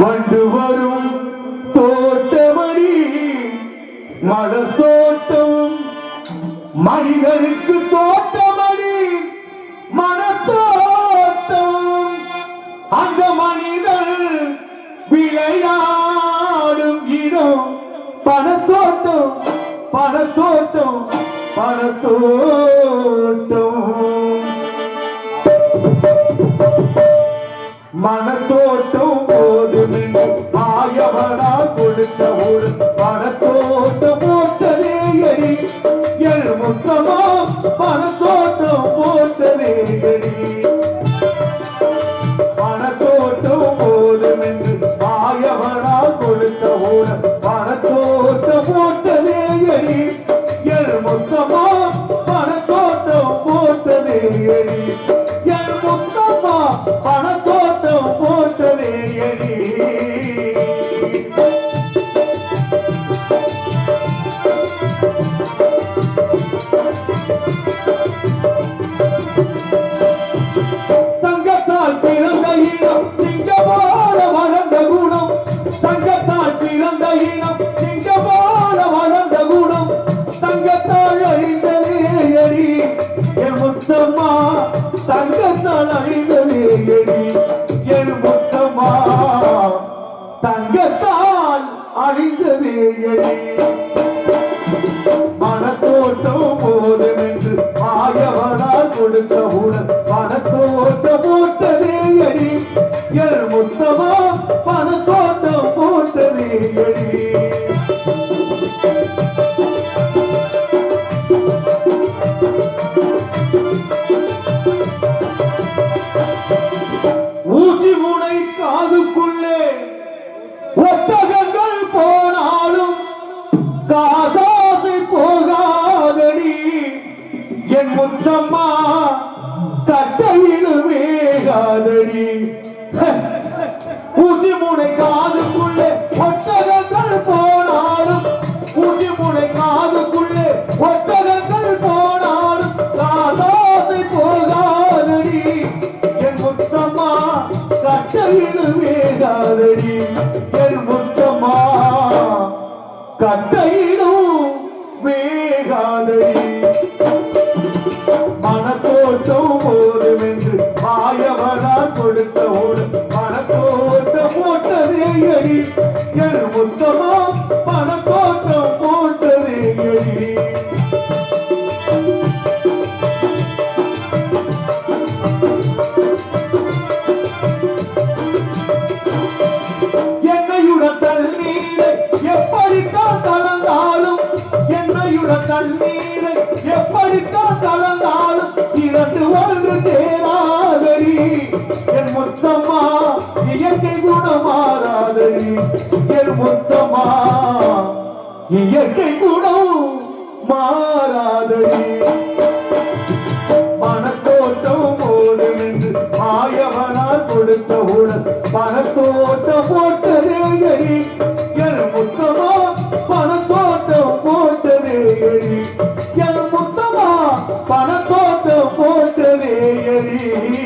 வண்டு வரும் தோட்டமணி மலர் தோட்டம் மனிதனுக்கு தோட்டமணி மனத்தோட்டம் அந்த மனிதன் விளையாடும் இடம் பணத்தோட்டம் பணத்தோட்டம் பணத்தோட்டம். மனத்தோட்டம் எல் முத்தமோ பணத்தோட்டம் போட்டதே எடி பணத்தோட்டம் போதுமென்று மாயவனா கொடுத்த ஒரு பணத்தோட்டம் போட்டதே எடி எல் முத்தமா முத்தமா பணத்தோட்டம் போட்டதே எடி ஊசி முனை காதுக்குள்ளே ஒட்டகங்கள் போனாலும் காதாசை போகாதடி. என் முத்தம்மா வேகாதடி என் முத்தம்மா. கட்டையிலும் வேகாதடி. மனத்தோட்டம் போதும் என்று மாயவனால் கொடுத்த ஒரு கண்ணீரை எப்படித்தான் கலந்தாலும் இரண்டு ஒன்று சேராதரி என் முத்தம்மா இயற்கை குணமாறாதடி என் முத்தம்மா இயற்கை குணம் மாறாதரி மனத்தோட்டம் போதும் என்று மாயவனால் கொடுத்த உடல் மனத்தோட்டம் போட்டு தேயதி